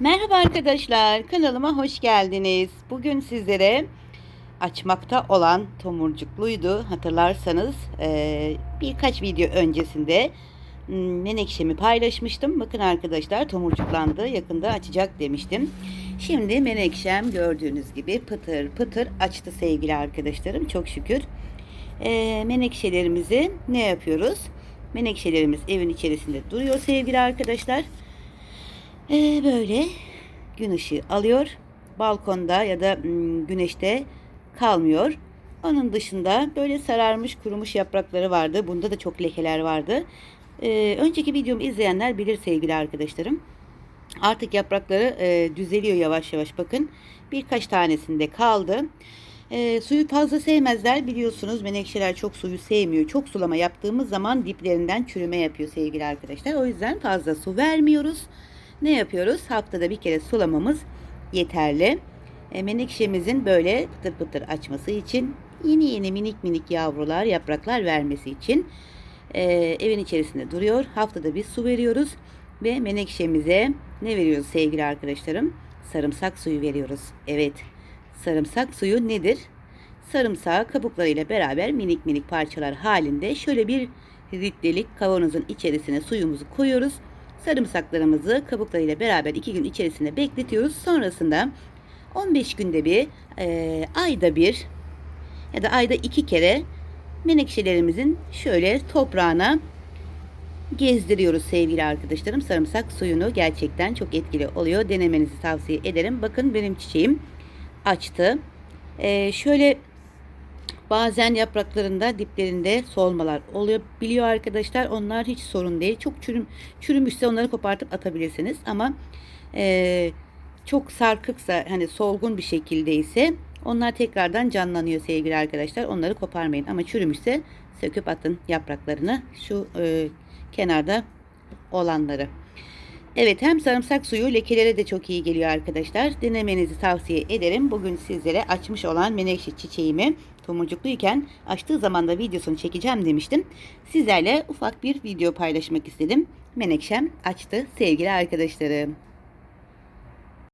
Merhaba arkadaşlar, kanalıma hoş geldiniz. Bugün sizlere açmakta olan tomurcukluydu. Hatırlarsanız eee, birkaç video öncesinde hmm, menekşemi paylaşmıştım. Bakın arkadaşlar tomurcuklandı, yakında açacak demiştim. Şimdi menekşem gördüğünüz gibi pıtır pıtır açtı sevgili arkadaşlarım. Çok şükür. Eee, menekşelerimizi ne yapıyoruz? Menekşelerimiz evin içerisinde duruyor sevgili arkadaşlar. Ee, böyle gün ışığı alıyor. Balkonda ya da güneşte kalmıyor. Onun dışında böyle sararmış kurumuş yaprakları vardı. Bunda da çok lekeler vardı. Ee, önceki videomu izleyenler bilir sevgili arkadaşlarım. Artık yaprakları e, düzeliyor yavaş yavaş bakın. Birkaç tanesinde kaldı. E, suyu fazla sevmezler biliyorsunuz menekşeler çok suyu sevmiyor. Çok sulama yaptığımız zaman diplerinden çürüme yapıyor sevgili arkadaşlar. O yüzden fazla su vermiyoruz. Ne yapıyoruz? Haftada bir kere sulamamız yeterli. E, menekşemizin böyle pıtır pıtır açması için yeni yeni minik minik yavrular yapraklar vermesi için e, evin içerisinde duruyor. Haftada bir su veriyoruz ve menekşemize ne veriyoruz sevgili arkadaşlarım? Sarımsak suyu veriyoruz. Evet. Sarımsak suyu nedir? Sarımsağı kabuklarıyla beraber minik minik parçalar halinde şöyle bir litrelik kavanozun içerisine suyumuzu koyuyoruz. Sarımsaklarımızı kabuklarıyla beraber 2 gün içerisinde bekletiyoruz. Sonrasında 15 günde bir, e, ayda bir ya da ayda iki kere menekşelerimizin şöyle toprağına gezdiriyoruz sevgili arkadaşlarım. Sarımsak suyunu gerçekten çok etkili oluyor. Denemenizi tavsiye ederim. Bakın benim çiçeğim açtı. Ee, şöyle bazen yapraklarında diplerinde solmalar oluyor biliyor arkadaşlar. Onlar hiç sorun değil. Çok çürüm, çürümüşse onları kopartıp atabilirsiniz. Ama e, çok sarkıksa hani solgun bir şekilde ise onlar tekrardan canlanıyor sevgili arkadaşlar. Onları koparmayın. Ama çürümüşse söküp atın yapraklarını. Şu e, kenarda olanları. Evet hem sarımsak suyu lekelere de çok iyi geliyor arkadaşlar. Denemenizi tavsiye ederim. Bugün sizlere açmış olan menekşe çiçeğimi tomurcukluyken açtığı zaman da videosunu çekeceğim demiştim. Sizlerle ufak bir video paylaşmak istedim. Menekşem açtı sevgili arkadaşlarım.